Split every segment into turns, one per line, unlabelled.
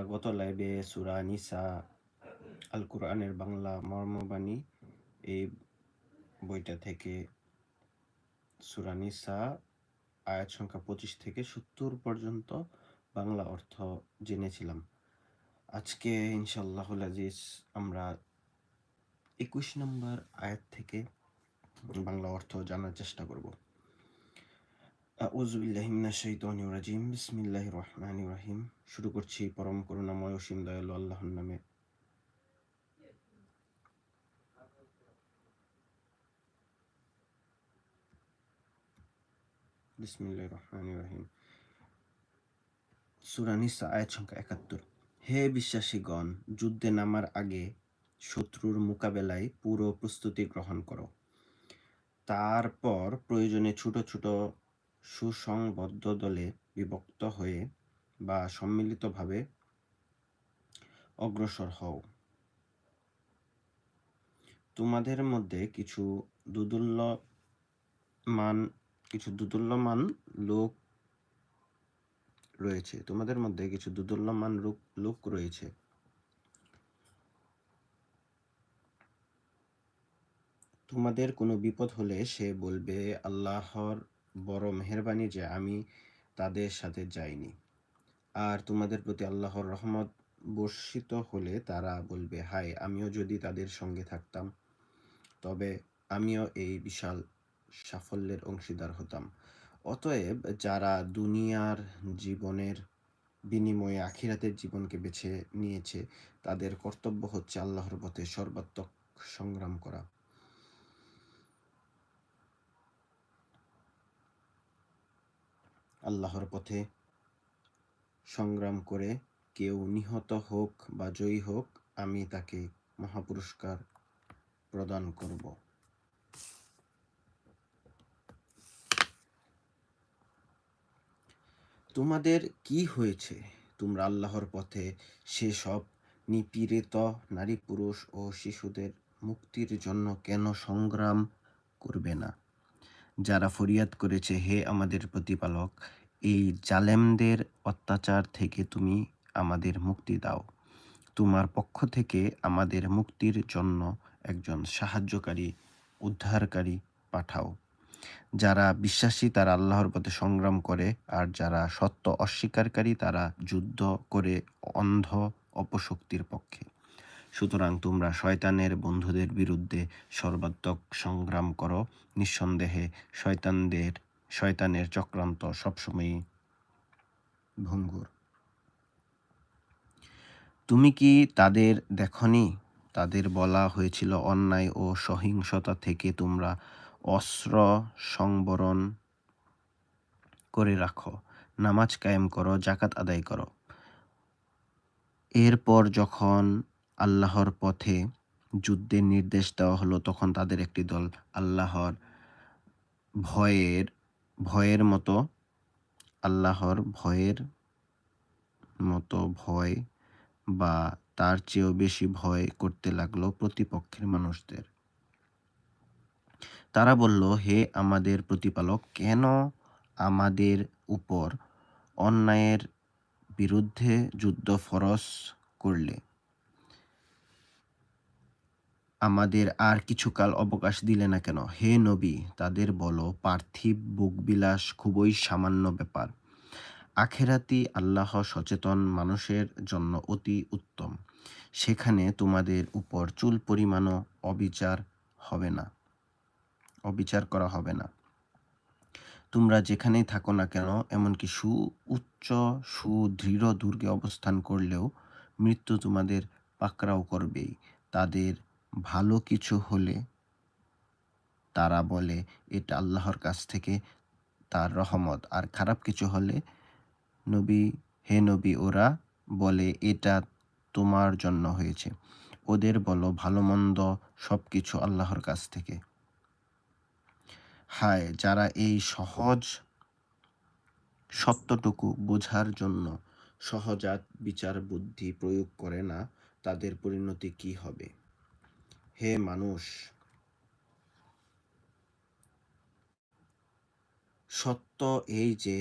আমরা গত লাইভে সুরা নিসা আল কোরআনের বাংলা মর্মবাণী, এই বইটা থেকে সুরা নিসা আয়াত সংখ্যা পঁচিশ থেকে সত্তর পর্যন্ত বাংলা অর্থ জেনেছিলাম। আজকে ইনশাল্লাহ আজিজ আমরা একুশ নম্বর আয়াত থেকে বাংলা অর্থ জানার চেষ্টা করব। রাজিম বিসমিল্লাহ রহমান রহিম। শুরু করছি পরম করুণাময় অসীম দয়ালু আল্লাহর নামে। বিসমিল্লাহ রহমান রহিম। সুরানিসা আয়াত সংখ্যা একাত্তর। হে বিশ্বাসীগণ, যুদ্ধে নামার আগে শত্রুর মোকাবেলায় পুরো প্রস্তুতি গ্রহণ করো। তারপর প্রয়োজনে ছোট ছোট সুসংবদ্ধ দলে বিভক্ত হয়ে বা সম্মিলিতভাবে অগ্রসর হও। তোমাদের মধ্যে কিছু দুদুল্যমান কিছু দুদুল্যমান লোক রয়েছে। তোমাদের মধ্যে কিছু দুদুল্যমান লোক লোক রয়েছে। তোমাদের কোনো বিপদ হলে সে বলবে, আল্লাহর বড় মেহরবানি যে আমি তাদের সাথে যাইনি। আর তোমাদের প্রতি আল্লাহর রহমত বর্ষিত হলে তারা বলবে, হায়, আমিও যদি তাদের সঙ্গে থাকতাম, তবে আমিও এই বিশাল সাফল্যের অংশীদার হতাম। অতএব যারা দুনিয়ার জীবনের বিনিময়ে আখিরাতের জীবনকে বেছে নিয়েছে, তাদের কর্তব্য হচ্ছে আল্লাহর পথে সর্বাত্মক সংগ্রাম করা। আল্লাহর পথে সংগ্রাম করে কেউ নিহত হোক বা জয়ী হোক, আমি তাকে মহাপুরস্কার প্রদান করব। তোমাদের কি হয়েছে? তোমরা আল্লাহর পথে সেসব নিপীড়িত নারী, পুরুষ ও শিশুদের মুক্তির জন্য কেন সংগ্রাম করবে না? যারা ফরিয়াদ করেছে, হে আমাদের প্রতিপালক এই জালেমদের অত্যাচার থেকে তুমি আমাদের মুক্তি দাও। তোমার পক্ষ থেকে আমাদের মুক্তির জন্য একজন সাহায্যকারী, উদ্ধারকারী পাঠাও। যারা বিশ্বাসী, তারা আল্লাহর পথে সংগ্রাম করে, আর যারা সত্য, অস্বীকারী, তারা যুদ্ধ করে অন্ধ অপশক্তির পক্ষে। সুতরাং তোমরা শয়তানের বন্ধুদের বিরুদ্ধে সর্বাত্মক সংগ্রাম করো। নিঃসন্দেহে শয়তানদের শয়তানের চক্রান্ত সবসময়ই ভঙ্গুর। তুমি কি তাদের দেখনি? তাদের বলা হয়েছিল অন্যায় ও সহিংসতা থেকে তোমরা অস্ত্র সংবরণ করে রাখো, নামাজ কায়েম করো জাকাত আদায় করো। এরপর যখন আল্লাহর পথে যুদ্ধের নির্দেশ দেওয়া হলো, তখন তাদের একটি দল আল্লাহর ভয়ের ভয়ের মতো, আল্লাহর ভয়ের মতো ভয় বা তার চেয়েও বেশি ভয় করতে লাগল প্রতিপক্ষের মানুষদের। তারা বলল, হে আমাদের প্রতিপালক, কেন আমাদের উপর অন্যায়ের বিরুদ্ধে যুদ্ধ ফরস করলে? আমাদের আর কিছুকাল অবকাশ দিলে না কেন? হে নবী, তাদের বলো, পার্থিব বুকবিলাস খুবই সামান্য ব্যাপার। আখেরাতি আল্লাহ সচেতন মানুষের জন্য অতি উত্তম। সেখানে তোমাদের উপর চুল পরিমাণও অবিচার হবে না। অবিচার করা হবে না। তোমরা যেখানেই থাকো না কেন, এমনকি সু উচ্চ সুদৃঢ় দুর্গে অবস্থান করলেও মৃত্যু তোমাদের পাকড়াও করবেই। তাদের ভালো কিছু হলে তারা বলে, এটা আল্লাহর কাছ থেকে তার রহমত। আর খারাপ কিছু হলে নবী, হে নবী, ওরা বলে, এটা তোমার জন্য হয়েছে। ওদের বলো, ভালো মন্দ সব কিছু আল্লাহর কাছ থেকে। হায়, যারা এই সহজ সত্যটুকু বোঝার জন্য সহজাত বিচার বুদ্ধি প্রয়োগ করে না, তাদের পরিণতি কি হবে? হে মানুষ, সত্য এই যে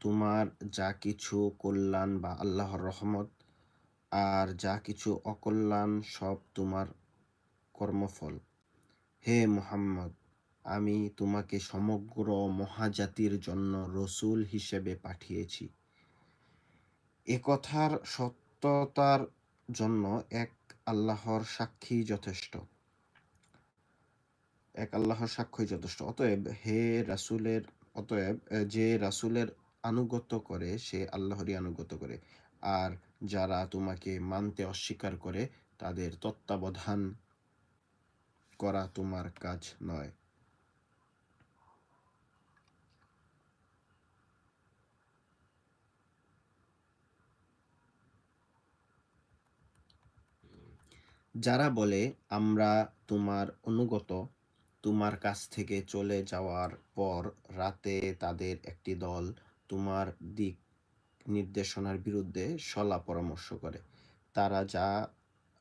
তোমার যা কিছু কল্যাণ বা আল্লাহর রহমত, আর যা কিছু অকল্যাণ সব তোমার কর্মফল। হে মোহাম্মদ, আমি তোমাকে সমগ্র মহাজাতির জন্য রসুল হিসেবে পাঠিয়েছি। এ কথার সত্যতার জন্য এক আল্লাহর সাক্ষী যথেষ্ট। এক আল্লাহর সাক্ষী যথেষ্ট। অতএব হে রাসুলের, অতএব যে রাসুলের আনুগত্য করে, সে আল্লাহরই আনুগত করে। আর যারা তোমাকে মানতে অস্বীকার করে, তাদের তত্ত্বাবধান করা তোমার কাজ নয়। যারা বলে, আমরা তোমার অনুগত, তোমার কাছ থেকে চলে যাওয়ার পর রাতে তাদের একটি দল তোমার দিক নির্দেশনার বিরুদ্ধে সলা পরামর্শ করে। তারা যা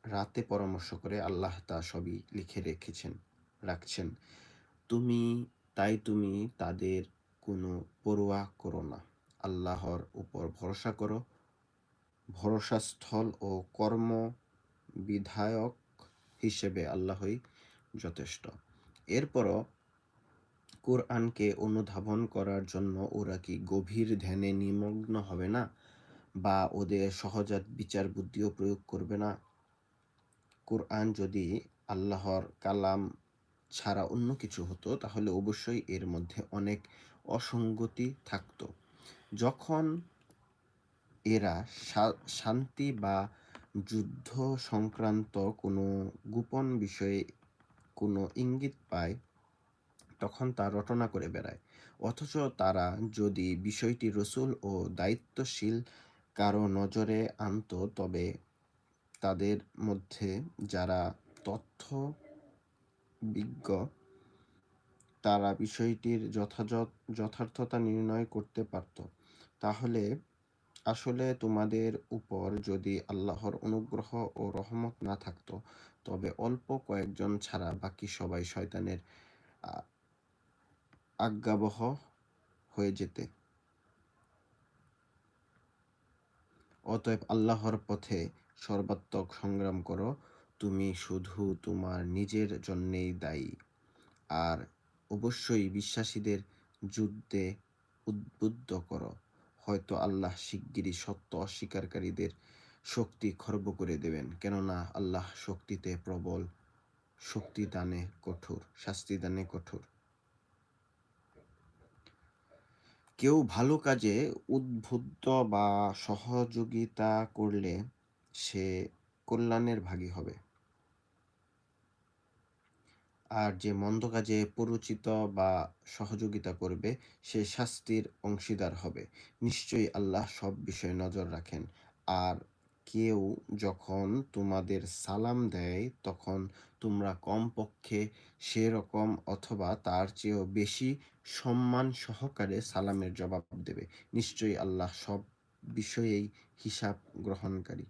রাতে পরামর্শ করে, আল্লাহ তা সবই লিখে রেখেছেন, রাখছেন। তুমি, তাই তুমি তাদের কোনো পড়ুয়া করো না। আল্লাহর উপর ভরসা করো। ভরসাস্থল ও কর্ম বিধায়ক হিসেবে আল্লাহই যথেষ্ট। এরপরও কোরআনকে অনুধাবন করার জন্য ওরা কি গভীর ধ্যানে নিমগ্ন হবে না? বা ওদের সহজাত বিচার বুদ্ধিও প্রয়োগ করবে না? কোরআন যদি আল্লাহর কালাম ছাড়া অন্য কিছু হতো, তাহলে অবশ্যই এর মধ্যে অনেক অসঙ্গতি থাকতো। যখন এরা শান্তি বা যুদ্ধ সংক্রান্ত কোনো গোপন বিষয়ে কোনো ইঙ্গিত পায়, তখন তা রটনা করে বেড়ায়। অথচ তারা যদি বিষয়টি রসুল ও দায়িত্বশীল কারও নজরে আনত, তবে তাদের মধ্যে যারা তথ্য বিজ্ঞ তারা বিষয়টির যথাযথ, যথার্থতা নির্ণয় করতে পারত। তাহলে আসলে তোমাদের উপর যদি আল্লাহর অনুগ্রহ ও রহমত না থাকতো, তবে অল্প কয়েকজন ছাড়া বাকি সবাই শয়তানের আজ্ঞাবহ হয়ে যেতে। অতএব আল্লাহর পথে সর্বাত্মক সংগ্রাম করো, তুমি শুধু তোমার নিজের জন্যেই দায়ী। আর অবশ্যই বিশ্বাসীদের যুদ্ধে উদ্বুদ্ধ করো। হয়তো আল্লাহ শিগগিরই সত্য অস্বীকারীদের শক্তি খর্ব করে দেবেন। কেননা আল্লাহ শক্তিতে প্রবল, শক্তি দানে কঠোর, শাস্তি দানে কঠোর। কেউ ভালো কাজে উদ্বুদ্ধ বা সহযোগিতা করলে সে কল্যাণের ভাগী হবে। আর যে মন্দ কাজে পরিচিত বা সহযোগিতা করবে, সে শাস্তির অংশীদার হবে। নিশ্চয়ই আল্লাহ সব বিষয়ে নজর রাখেন। আর কেউ যখন তোমাদের সালাম দেয়, তখন তোমরা কমপক্ষে সেরকম অথবা তার চেয়েও বেশি সম্মান সহকারে সালামের জবাব দেবে। নিশ্চয়ই আল্লাহ সব বিষয়েই হিসাব গ্রহণকারী।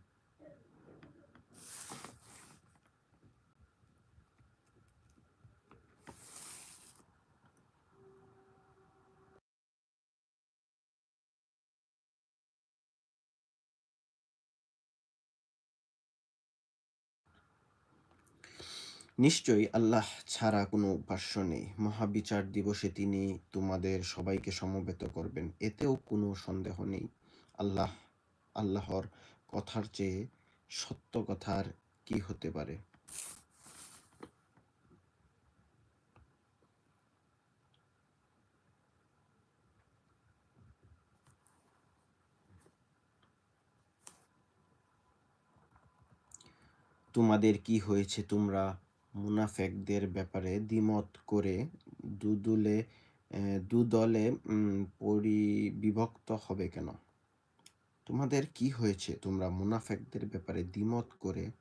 নিশ্চয়ই আল্লাহ ছাড়া কোনো উপাস্য নেই। মহাবিচার দিবসে তিনি তোমাদের সবাইকে সমবেত করবেন, এতেও কোনো সন্দেহ নেই। আল্লাহ, আল্লাহর কথার চেয়ে সত্য কথার কি হতে পারে? তোমাদের কি হয়েছে তোমরা মুনাফেকদের ব্যাপারে দ্বিমত করে দুদলে দুদলে পরিবিভক্ত হবে কেন? তোমাদের কি হয়েছে? তোমরা মুনাফেকদের ব্যাপারে দ্বিমত করে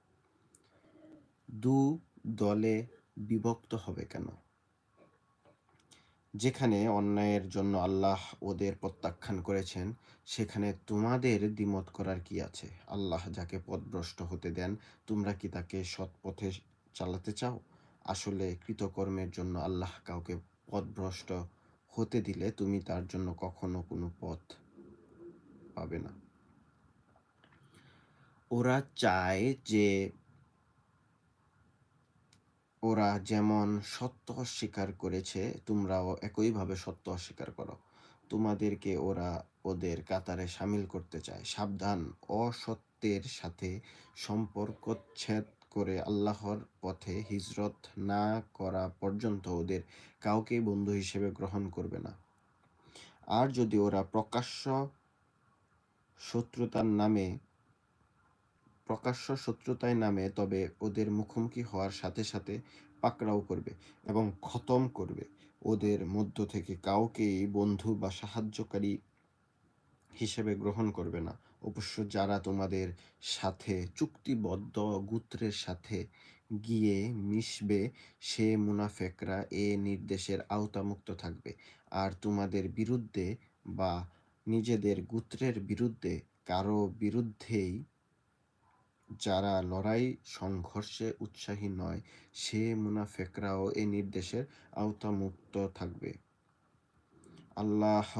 দু দলে বিভক্ত হবে কেন? যেখানে অন্যায়ের জন্য আল্লাহ ওদের প্রত্যাখ্যান করেছেন, সেখানে তোমাদের দ্বিমত করার কি আছে? আল্লাহ যাকে পথভ্রষ্ট হতে দেন, তোমরা কি তাকে সৎ পথে চালাতে চাও? আসলে কৃতকর্মের জন্য আল্লাহ কাউকে পথভ্রষ্ট হতে দিলে তুমি তার জন্য কখনো কোনো পথ পাবে না। ওরা চায় যে ওরা যেমন সত্য অস্বীকার করেছে, তোমরাও একইভাবে সত্য অস্বীকার করো। তোমাদেরকে ওরা ওদের কাতারে সামিল করতে চায়। সাবধান, অসত্যের সাথে সম্পর্কচ্ছেদ করে আল্লাহর পথে হিজরত না করা পর্যন্ত ওদের কাউকেই বন্ধু হিসেবে গ্রহণ করবে না। আর যদি ওরা প্রকাশ্য শত্রুতার নামে, প্রকাশ্য শত্রুতায় নামে, তবে ওদের মুখোমুখি হওয়ার সাথে সাথে পাকড়াও করবে এবং খতম করবে। ওদের মধ্য থেকে কাউকেই বন্ধু বা সাহায্যকারী হিসেবে গ্রহণ করবে না। অবশ্য যারা তোমাদের সাথে চুক্তিবদ্ধ গোত্রের সাথে গিয়ে মিশবে, সে মুনাফেকরা এ নির্দেশের আওতামুক্ত থাকবে। আর তোমাদের বিরুদ্ধে বা নিজেদের গোত্রের বিরুদ্ধে কারও বিরুদ্ধেই যারা লড়াই সংঘর্ষে উৎসাহী নয়, সে মুনাফেকরাও এ নির্দেশের আওতামুক্ত থাকবে। আল্লাহ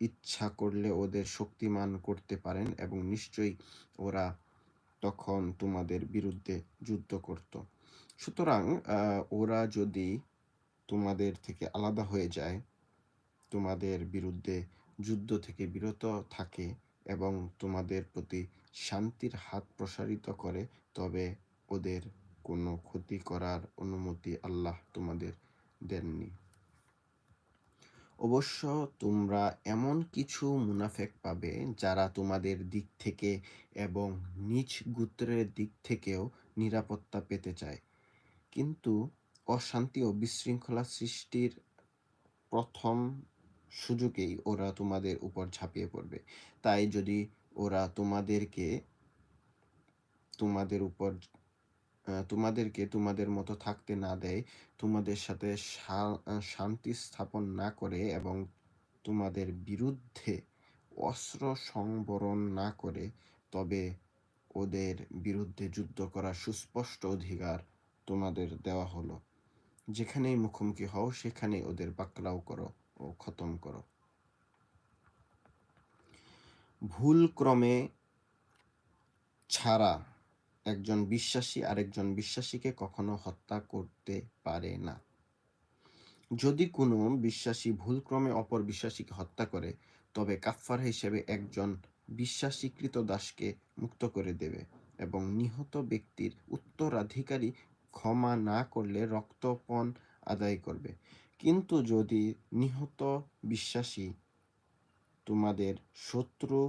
ইচ্ছা করলে ওদের শক্তিমান করতে পারেন এবং নিশ্চয়ই ওরা তখন তোমাদের বিরুদ্ধে যুদ্ধ করত। সুতরাং ওরা যদি তোমাদের থেকে আলাদা হয়ে যায়, তোমাদের বিরুদ্ধে যুদ্ধ থেকে বিরত থাকে এবং তোমাদের প্রতি শান্তির হাত প্রসারিত করে, তবে ওদের কোনো ক্ষতি করার অনুমতি আল্লাহ তোমাদের দেননি। অবশ্য তোমরা এমন কিছু মুনাফেক পাবে যারা তোমাদের দিক থেকে এবং নিজ গোত্রের দিক থেকেও নিরাপত্তা পেতে চায়। কিন্তু অশান্তি ও বিশৃঙ্খলা সৃষ্টির প্রথম সুযোগেই ওরা তোমাদের উপর ঝাঁপিয়ে পড়বে। তাই যদি ওরা তোমাদেরকে তোমাদের উপর তোমাদেরকে তোমাদের মতো থাকতে না দেয়। তোমাদের সাথে শান্তি স্থাপন না করে এবং তোমাদের বিরুদ্ধে অস্ত্র সংবরণ না করে, তবে ওদের বিরুদ্ধে যুদ্ধ করার সুস্পষ্ট অধিকার তোমাদের দেওয়া হলো। যেখানেই মুখোমুখি হও, সেখানেই ওদের পাকড়াও করো ও খতম করো। ভুল ক্রমে ছাড়া একজন বিশ্বাসী আরেকজন বিশ্বাসীকে কখনো হত্যা করতে পারে না। যদি কোনো বিশ্বাসী ভুলক্রমে অপর বিশ্বাসীকে হত্যা করে, তবে কাফফার হিসেবে একজন বিশ্বাসীকৃত দাসকে মুক্ত করে দেবে এবং নিহত ব্যক্তির উত্তরাধিকারী ক্ষমা না করলে রক্তপণ আদায় করবে। কিন্তু যদি নিহত বিশ্বাসী তোমাদের শত্রু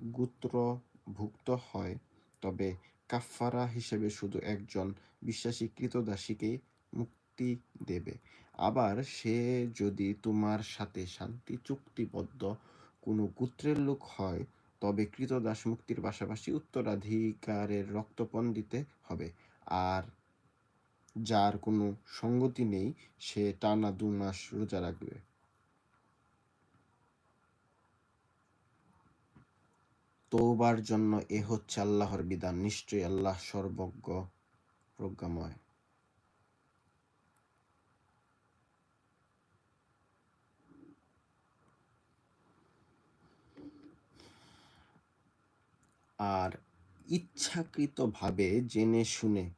গোত্রভুক্ত হয়, তবে কাফফারা হিসেবে শুধু একজন বিশ্বাসী কৃতদাসীকেই মুক্তি দেবে। আবার সে যদি তোমার সাথে শান্তি চুক্তিবদ্ধ কোনো গোত্রের লোক হয়, তবে কৃতদাস মুক্তির পাশাপাশি উত্তরাধিকারের রক্তপণ দিতে হবে। আর যার কোনো সঙ্গতি নেই, সে টানা দু মাস রোজা রাখবে। তৌবার জন্য এ হচ্ছে আল্লাহর বিধান। নিশ্চয়ই আল্লাহ সর্বজ্ঞ, প্রজ্ঞাময়। আর ইচ্ছাকৃতভাবে জেনে শুনে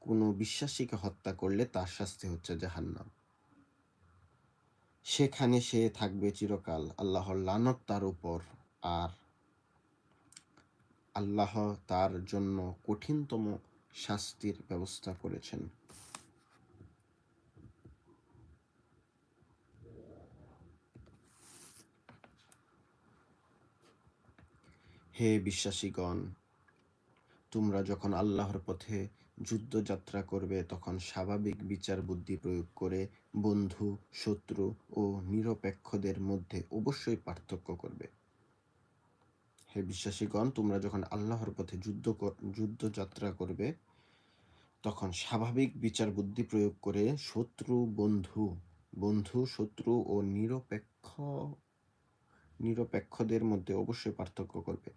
কোনো বিশ্বাসীকে হত্যা করলে তার শাস্তি হচ্ছে জাহান্নাম। সেখানে সে থাকবে চিরকাল, আল্লাহর লানত তার উপর। আর আল্লাহ তার জন্য কঠিনতম শাস্তির ব্যবস্থা করেছেন। হে বিশ্বাসীগণ, তোমরা যখন আল্লাহর পথে যুদ্ধযাত্রা করবে, তখন স্বাভাবিক বিচার বুদ্ধি প্রয়োগ করে বন্ধু, শত্রু ও নিরপেক্ষদের মধ্যে অবশ্যই পার্থক্য করবে। হে বিশ্বাসীগণ, তোমরা যখন আল্লাহর পথে যুদ্ধ যুদ্ধযাত্রা করবে, তখন স্বাভাবিক বিচার বুদ্ধি প্রয়োগ করে শত্রু, বন্ধু বন্ধু, শত্রু ও নিরপেক্ষ, নিরপেক্ষদের মধ্যে অবশ্যই পার্থক্য করবে।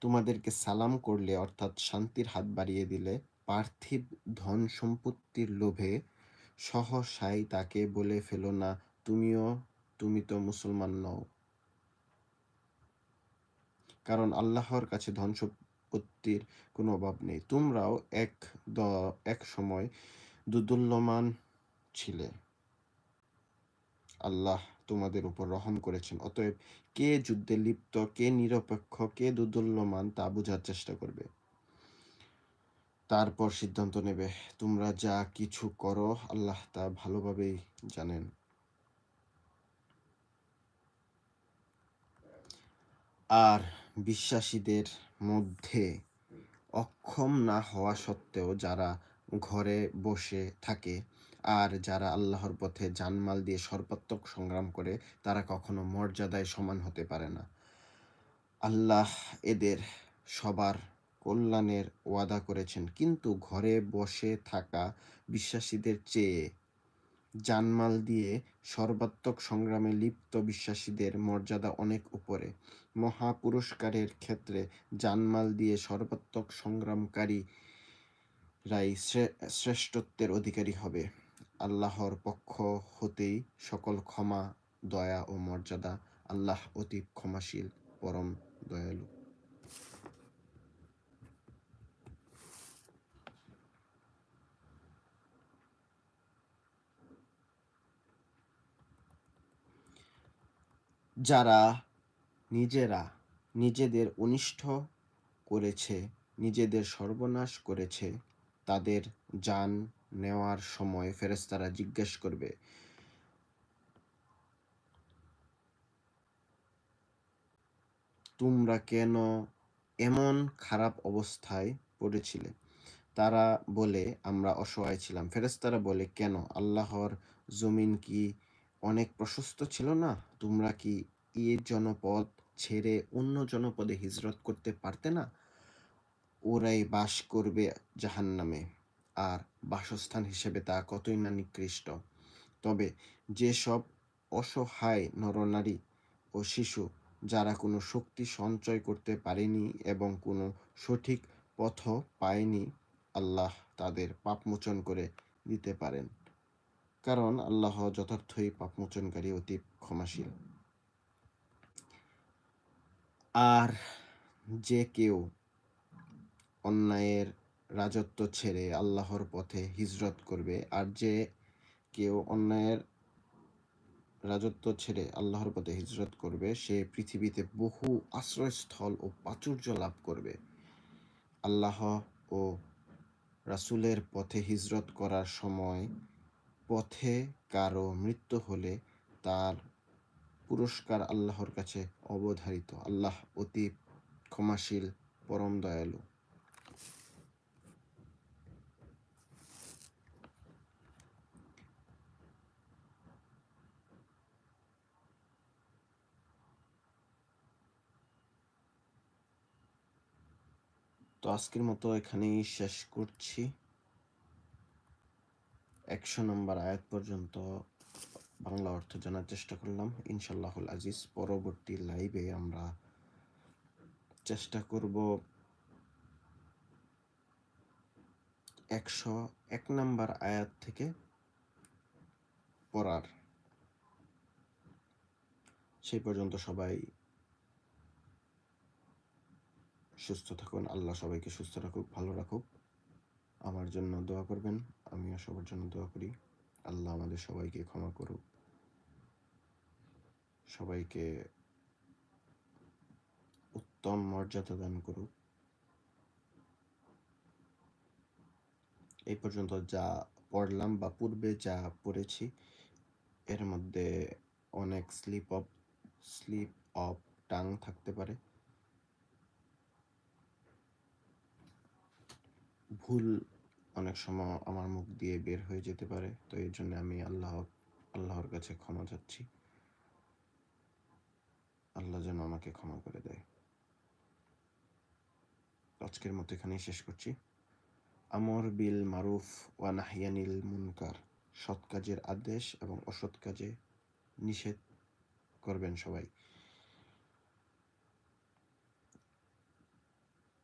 তোমাদেরকে সালাম করলে, অর্থাৎ শান্তির হাত বাড়িয়ে দিলে, পার্থিব ধন সম্পত্তির লোভে সহসাই তাকে বলে ফেলো না, তুমিও, তুমি তো মুসলমান নও। কারণ আল্লাহর কাছে ধন সম্পত্তির কোনো অভাব নেই। তোমরাও এক দ, এক সময় দুদুল্যমান ছিলে। আল্লাহ তোমাদের উপর রহম করেছেন। অতএব কে যুদ্ধে লিপ্ত, কে নিরপেক্ষ, কে দুদুল্যমান তা বোঝার চেষ্টা করবে। তারপর সিদ্ধান্ত নেবে। তোমরা যা কিছু করো, আল্লাহ তা ভালোভাবেই জানেন। আর বিশ্বাসীদের মধ্যে অক্ষম না হওয়া সত্ত্বেও যারা ঘরে বসে থাকে আর যারা আল্লাহর পথে জানমাল দিয়ে সর্বাত্মক সংগ্রাম করে, তারা কখনো মর্যাদায় সমান হতে পারে না। আল্লাহ এদের সবার কল্যাণের ওয়াদা করেছেন, কিন্তু ঘরে বসে থাকা বিশ্বাসীদের চেয়ে জানমাল দিয়ে সর্বাত্মক সংগ্রামে লিপ্ত বিশ্বাসীদের মর্যাদা অনেক উপরে। মহা পুরস্কারের ক্ষেত্রে জানমাল দিয়ে সর্বাত্মক সংগ্রামকারী রাই শ্রেষ্ঠত্বের অধিকারী হবে। আল্লাহর পক্ষ হতেই সকল ক্ষমা, দয়া ও মর্যাদা আল্লাহ অতি ক্ষমাশীল, পরম দয়ালু। যারা নিজেরা নিজেদের অনিষ্ট করেছে, নিজেদের সর্বনাশ করেছে, তাদের যান নেওয়ার সময় ফেরেস্তারা জিজ্ঞেস করবে, তোমরা কেন এমন খারাপ অবস্থায় পড়েছিলে? তারা বলে, আমরা অসহায় ছিলাম। ফেরেস্তারা বলে, কেন? আল্লাহর জমিন কি অনেক প্রশস্ত ছিল না? তোমরা কি এ জনপদ ছেড়ে অন্য জনপদে হিজরত করতে পারতে না? ওরাই বাস করবে জাহান্নামে, আর বাসস্থান হিসেবে তা কতই না নিকৃষ্ট। তবে যেসব অসহায় নরনারী ও শিশু, যারা কোনো শক্তি সঞ্চয় করতে পারেনি এবং কোনো সঠিক পথ পায়নি, আল্লাহ তাদের পাপমোচন করে দিতে পারেন। কারণ আল্লাহ যথার্থই পাপমোচনকারী, অতি ক্ষমাশীল। আর যে কেউ অন্যায়ের রাজত্ব ছেড়ে আল্লাহর পথে হিজরত করবে, আর যে কেউ অন্যায়ের রাজত্ব ছেড়ে আল্লাহর পথে হিজরত করবে, সে পৃথিবীতে বহু আশ্রয়স্থল ও প্রাচুর্য লাভ করবে। আল্লাহ ও রাসুলের পথে হিজরত করার সময় পথে কারও মৃত্যু হলে তার পুরস্কার আল্লাহর কাছে অবধারিত। আল্লাহ অতি ক্ষমাশীল, পরম দয়ালু। তো আজকের মতো এখানেই শেষ করছি। একশো নম্বর আয়াত পর্যন্ত বাংলা অর্থ জানার চেষ্টা করলাম। ইনশাল্লাহুল আজিজ, পরবর্তী লাইভে আমরা চেষ্টা করব একশো এক নম্বর আয়াত থেকে পড়ার। সেই পর্যন্ত সবাই সুস্থ থাকুন, আল্লাহ সবাইকে সুস্থ রাখুক, ভালো রাখুক। আমার জন্য দোয়া করবেন, আমিও সবার জন্য দোয়া করি। আল্লাহ আমাদের সবাইকে ক্ষমা করুক। সবাইকে উত্তম মর্যাদা দান করুক। এই পর্যন্ত যা পড়লাম বা পূর্বে যা পড়েছি, এর মধ্যে অনেক slip of slip of tongue থাকতে পারে। ভুল অনেক সময় আমার মুখ দিয়ে বের হয়ে যেতে পারে। তো এর জন্য আমি আল্লাহ, আল্লাহর কাছে ক্ষমা চাচ্ছি। আল্লাহ যেন আমাকে ক্ষমা করে দেয়। আজকের মতো এখানেই শেষ করছি। আমর বিল মারুফ ওয়া নাহিয়ানিল মুনকার। সৎ কাজের আদেশ এবং অসৎ কাজে নিষেধ করবেন সবাই।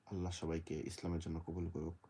আল্লাহ সবাইকে ইসলামের জন্য কবুল করুক।